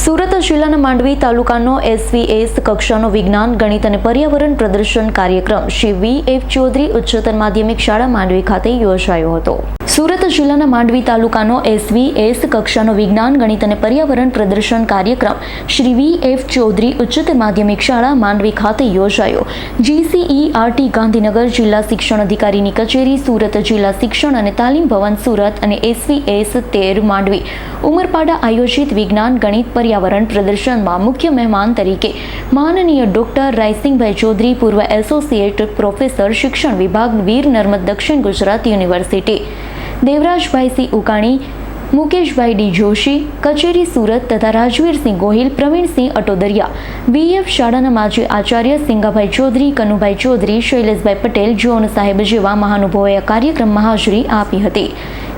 સુરત જિલ્લાના માંડવી તાલુકાનો એસવીએસ કક્ષાનો વિજ્ઞાન, ગણિત અને પર્યાવરણ પ્રદર્શન કાર્યક્રમ શ્રી વી એફ ચૌધરી ઉચ્ચતર માધ્યમિક શાળા માંડવી ખાતે યોજાયો હતો. સુરત જિલ્લાના માંડવી તાલુકાનો એસવીએસ કક્ષાનો વિજ્ઞાન, ગણિત અને પર્યાવરણ પ્રદર્શન કાર્યક્રમ શ્રી વી એફ ચૌધરી ઉચ્ચતર માધ્યમિક શાળા માંડવી ખાતે યોજાયો. જીસીઈઆરટી ગાંધીનગર જિલ્લા શિક્ષણ અધિકારીની કચેરી, સુરત જિલ્લા શિક્ષણ અને તાલીમ ભવન, સુરત અને એસવીએસ તેર માંડવી ઉમરપાડા આયોજિત વિજ્ઞાન ગણિત પર્યાવરણ પ્રદર્શનમાં મુખ્ય મહેમાન તરીકે માનનીય ડોક્ટર રાયસિંગભાઈ ચૌધરી, પૂર્વ એસોસિએટ પ્રોફેસર શિક્ષણ વિભાગ Veer Narmad Dakshin Gujarat university, Devrajbhai C Ukani, Mukeshbhai D Joshi, કચેરી સુરત તથા રાજવીરસિંહ ગોહિલ પ્રવીણસિંહ અટોદરિયા વીએફ શાળાના માજી આચાર્ય સિંગાભાઈ ચૌધરી, કનુભાઈ ચૌધરી, શૈલેષભાઈ પટેલ જોન સાહેબ જેવા મહાનુભાવોએ કાર્યક્રમમાં હાજરી આપી હતી.